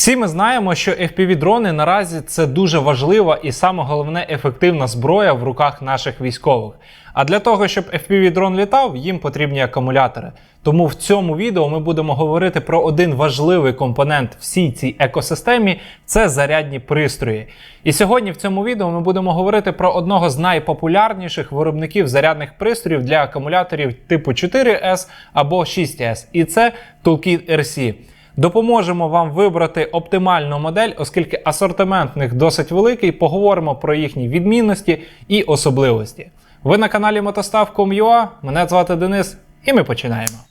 Всі ми знаємо, що FPV-дрони наразі це дуже важлива і саме головне ефективна зброя в руках наших військових. А для того, щоб FPV-дрон літав, їм потрібні акумулятори. Тому в цьому відео ми будемо говорити про один важливий компонент всій цій екосистемі це зарядні пристрої. І сьогодні в цьому відео ми будемо говорити про одного з найпопулярніших виробників зарядних пристроїв для акумуляторів типу 4S або 6S, і це Toolkit RC. Допоможемо вам вибрати оптимальну модель, оскільки асортимент в них досить великий. Поговоримо про їхні відмінності і особливості. Ви на каналі Мотостав.com.ua, Мене звати Денис, і ми починаємо.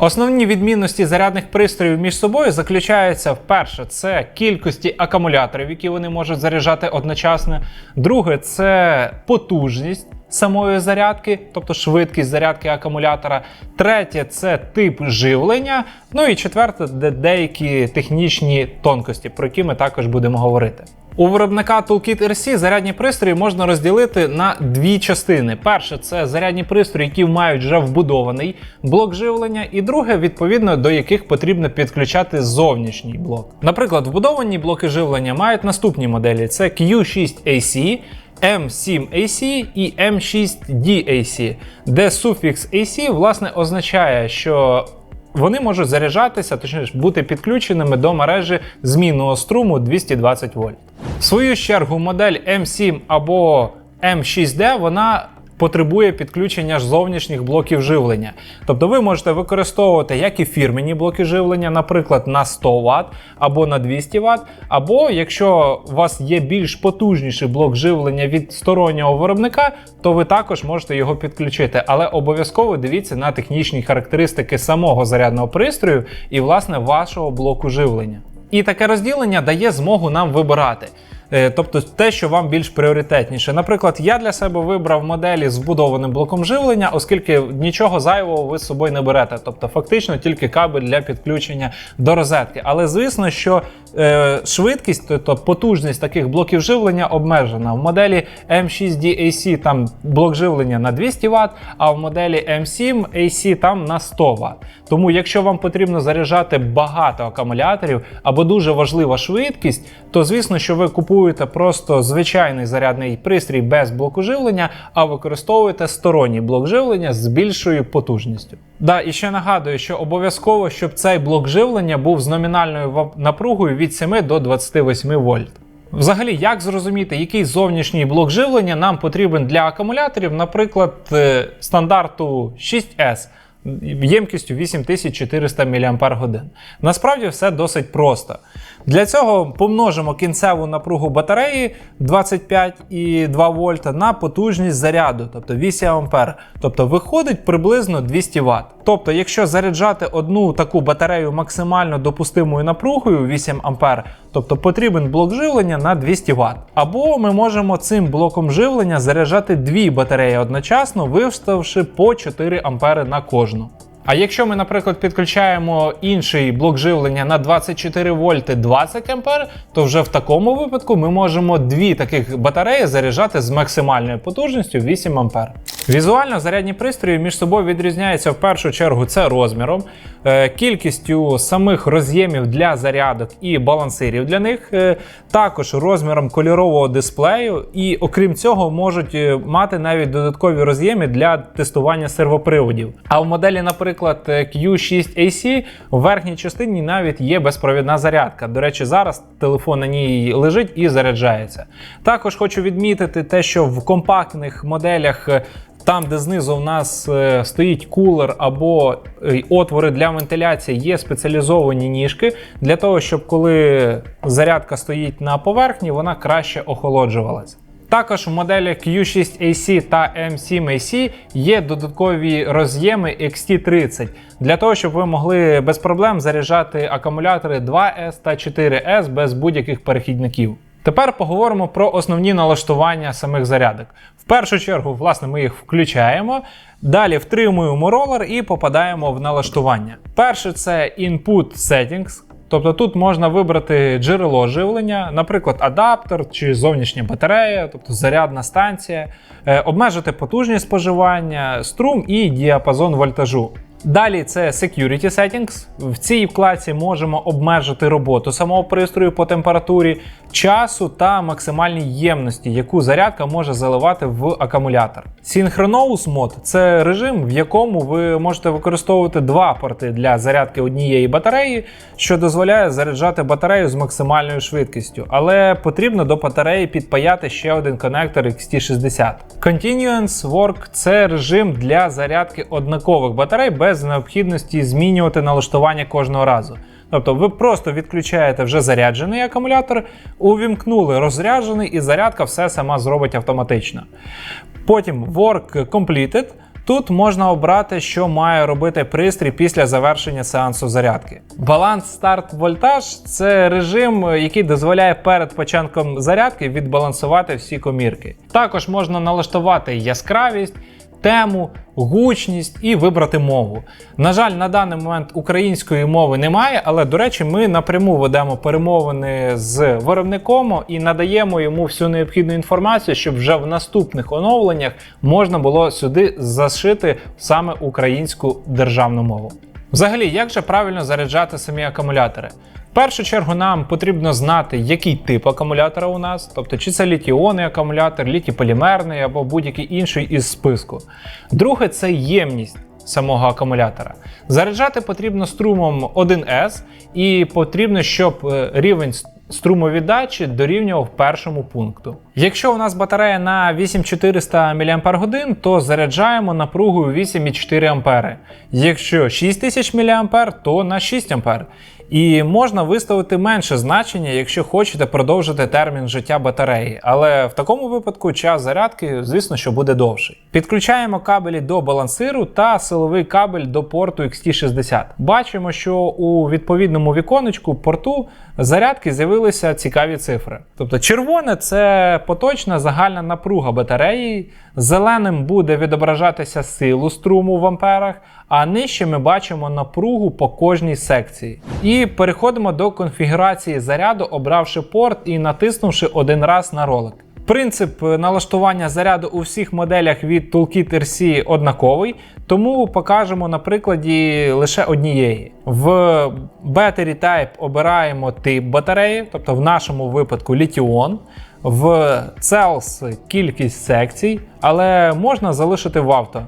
Основні відмінності зарядних пристроїв між собою заключаються вперше, це кількості акумуляторів, які вони можуть заряджати одночасно. Друге, це потужність самої зарядки, тобто швидкість зарядки акумулятора. Третє це тип живлення. Ну і четверте, де деякі технічні тонкості, про які ми також будемо говорити. У виробника Toolkit RC зарядні пристрої можна розділити на дві частини. Перше це зарядні пристрої, які мають вже вбудований блок живлення, і друге, відповідно до яких потрібно підключати зовнішній блок. Наприклад, вбудовані блоки живлення мають наступні моделі: це Q6AC. M7AC і M6DAC, де суфікс AC власне означає, що вони можуть заряджатися, точніше бути підключеними до мережі змінного струму 220 вольт. В свою чергу, модель M7 або M6D вона потребує підключення зовнішніх блоків живлення. Тобто ви можете використовувати як і фірмені блоки живлення, наприклад, на 100 Вт або на 200 Вт, або якщо у вас є більш потужніший блок живлення від стороннього виробника, то ви також можете його підключити. Але обов'язково дивіться на технічні характеристики самого зарядного пристрою і, власне, вашого блоку живлення. І таке розділення дає змогу нам вибирати. Е, Тобто те, що вам більш пріоритетніше. Наприклад, я для себе вибрав моделі з вбудованим блоком живлення, оскільки нічого зайвого ви з собою не берете. Тобто, фактично тільки кабель для підключення до розетки. Але звісно, що швидкість, тобто потужність таких блоків живлення обмежена. В моделі M6D AC там блок живлення на 200 Вт, а в моделі M7 AC там на 100 Вт. Тому, якщо вам потрібно заряджати багато акумуляторів або дуже важлива швидкість, то звісно, що ви купуєте просто звичайний зарядний пристрій без блоку живлення, а використовуєте сторонній блок живлення з більшою потужністю. Да, і ще нагадую, що обов'язково, щоб цей блок живлення був з номінальною напругою від 7 до 28 вольт. Взагалі, як зрозуміти, який зовнішній блок живлення нам потрібен для акумуляторів, наприклад, е, стандарту 6S ємкістю 8400 мАч. Насправді все досить просто. Для цього помножимо кінцеву напругу батареї 25,2 вольта на потужність заряду, тобто 8 А. Тобто виходить приблизно 200 Вт. Тобто, якщо заряджати одну таку батарею максимально допустимою напругою 8 А, тобто потрібен блок живлення на 200 Вт. Або ми можемо цим блоком живлення заряджати дві батареї одночасно, виставивши по 4 А на кожну. А якщо ми, наприклад, підключаємо інший блок живлення на 24 вольти 20 А, то вже в такому випадку ми можемо дві таких батареї заряджати з максимальною потужністю 8 А. Візуально зарядні пристрої між собою відрізняються в першу чергу це розміром, е, кількістю самих роз'ємів для зарядок і балансирів для них, е, також розміром кольорового дисплею, і окрім цього можуть е, мати навіть додаткові роз'єми для тестування сервоприводів. А в моделі, наприклад, е, Q6AC в верхній частині навіть є безпровідна зарядка. До речі, зараз телефон на ній лежить і заряджається. Також хочу відмітити те, що в компактних моделях. Там, де знизу в нас е, стоїть кулер або е, отвори для вентиляції, є спеціалізовані ніжки для того, щоб коли зарядка стоїть на поверхні, вона краще охолоджувалась. Також в моделях Q6AC та M7AC є додаткові роз'єми XT30 для того, щоб ви могли без проблем заряджати акумулятори 2S та 4S без будь-яких перехідників. Тепер поговоримо про основні налаштування самих зарядок. В першу чергу, власне, ми їх включаємо. Далі втримуємо ролер і попадаємо в налаштування. Перше це Input Settings. Тобто тут можна вибрати джерело живлення, наприклад, адаптер чи зовнішня батарея, тобто зарядна станція, е, обмежити потужність споживання, струм і діапазон вольтажу. Далі це Security Settings. В цій вкладці можемо обмежити роботу самого пристрою по температурі, часу та максимальній ємності, яку зарядка може заливати в акумулятор. Synchronous Mode – це режим, в якому ви можете використовувати два порти для зарядки однієї батареї, що дозволяє заряджати батарею з максимальною швидкістю, але потрібно до батареї підпаяти ще один конектор XT60. Continuous Work – це режим для зарядки однакових батарей без необхідності змінювати налаштування кожного разу. Тобто ви просто відключаєте вже заряджений акумулятор, увімкнули розряджений, і зарядка все сама зробить автоматично. Потім Work Completed. Тут можна обрати, що має робити пристрій після завершення сеансу зарядки. Баланс старт вольтаж це режим, який дозволяє перед початком зарядки відбалансувати всі комірки. Також можна налаштувати яскравість, тему, гучність і вибрати мову. На жаль, на даний момент української мови немає, але до речі, ми напряму ведемо перемовини з виробником і надаємо йому всю необхідну інформацію, щоб вже в наступних оновленнях можна було сюди зашити саме українську державну мову. Взагалі, як же правильно заряджати самі акумулятори? В першу чергу нам потрібно знати, який тип акумулятора у нас, тобто чи це літіонний акумулятор, літіполімерний або будь-який інший із списку. Друге, це ємність самого акумулятора. Заряджати потрібно струмом 1С, і потрібно, щоб е, рівень струмовіддачі дорівнював першому пункту. Якщо у нас батарея на 8400 мАч, то заряджаємо напругою 8,4 А. Якщо 6000 мА, то на 6 А. І можна виставити менше значення, якщо хочете продовжити термін життя батареї. Але в такому випадку час зарядки, звісно, що буде довший. Підключаємо кабелі до балансиру та силовий кабель до порту XT60. Бачимо, що у відповідному віконечку порту зарядки з'явилися цікаві цифри. Тобто червоне це поточна загальна напруга батареї, зеленим буде відображатися силу струму в амперах, а нижче ми бачимо напругу по кожній секції. І переходимо до конфігурації заряду, обравши порт і натиснувши один раз на ролик. Принцип налаштування заряду у всіх моделях від Toolkit RC однаковий, тому покажемо на прикладі лише однієї. В Battery Type обираємо тип батареї, тобто в нашому випадку літіон. В Cells кількість секцій, але можна залишити в авто.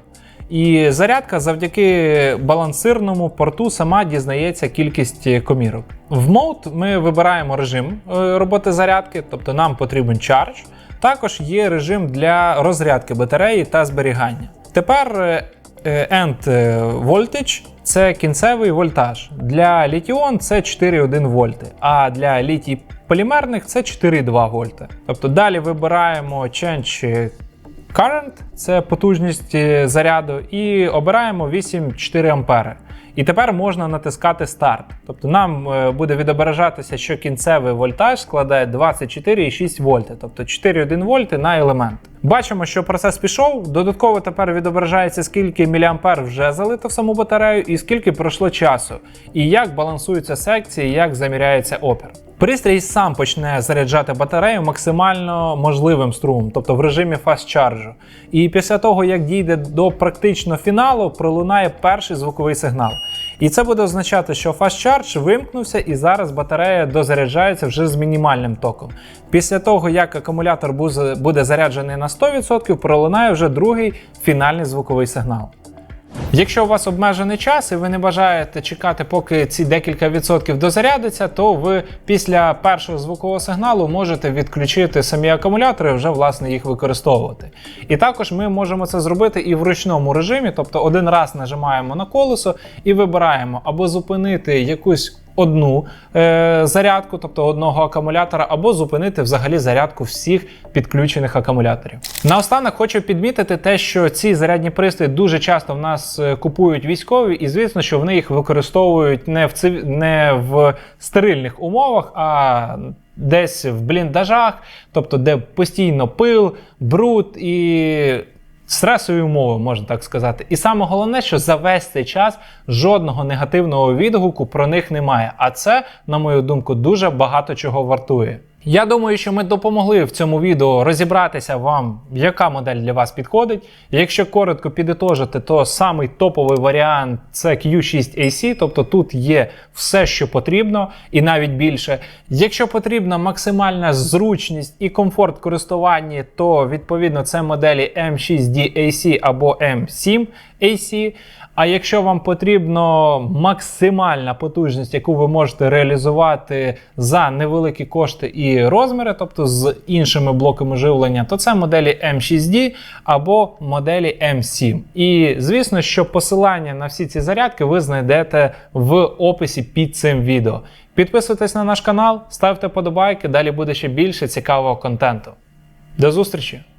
І зарядка завдяки балансирному порту сама дізнається кількість комірок. В Mode ми вибираємо режим е, роботи зарядки, тобто нам потрібен Charge. Також є режим для розрядки батареї та зберігання. Тепер е, End Voltage це кінцевий вольтаж. Для літіон це 4,1 вольти, а для літій полімерних це 4,2 вольти. Тобто далі вибираємо Change Current це потужність е, заряду, і обираємо 8,4 ампери. І тепер можна натискати старт. Тобто нам е, буде відображатися, що кінцевий вольтаж складає 24,6 вольти, тобто 4,1 вольти на елемент. Бачимо, що процес пішов. Додатково тепер відображається, скільки мА вже залито в саму батарею, і скільки пройшло часу, і як балансуються секції, як заміряється опір. Пристрій сам почне заряджати батарею максимально можливим струмом, тобто в режимі fast charge. І після того, як дійде до практично фіналу, пролунає перший звуковий сигнал. І це буде означати, що Fast Charge вимкнувся і зараз батарея дозаряджається вже з мінімальним током. Після того, як акумулятор буде заряджений на 100%, пролунає вже другий фінальний звуковий сигнал. Якщо у вас обмежений час і ви не бажаєте чекати, поки ці декілька відсотків дозарядиться, то ви після першого звукового сигналу можете відключити самі акумулятори і вже власне їх використовувати. І також ми можемо це зробити і в ручному режимі, тобто один раз нажимаємо на колесо і вибираємо або зупинити якусь одну е, зарядку, тобто одного акумулятора, або зупинити взагалі зарядку всіх підключених акумуляторів. Наостанок хочу підмітити те, що ці зарядні пристрої дуже часто в нас е, купують військові, і звісно, що вони їх використовують не в цив... не в стерильних умовах, а Десь в бліндажах, тобто де постійно пил, бруд і стресові умови, можна так сказати. І саме головне, що за весь цей час жодного негативного відгуку про них немає. А це, на мою думку, дуже багато чого вартує. Я думаю, що ми допомогли в цьому відео розібратися вам, яка модель для вас підходить. Якщо коротко підітожити, то самий топовий варіант це Q6AC, тобто тут є все, що потрібно, і навіть більше. Якщо потрібна максимальна зручність і комфорт користування, то відповідно це моделі M6D AC або M7 AC. А якщо вам потрібно максимальна потужність, яку ви можете реалізувати за невеликі кошти і розміри, тобто з іншими блоками живлення, то це моделі M6D або моделі M7. І звісно, що посилання на всі ці зарядки ви знайдете в описі під цим відео. Підписуйтесь на наш канал, ставте подобайки, далі буде ще більше цікавого контенту. До зустрічі!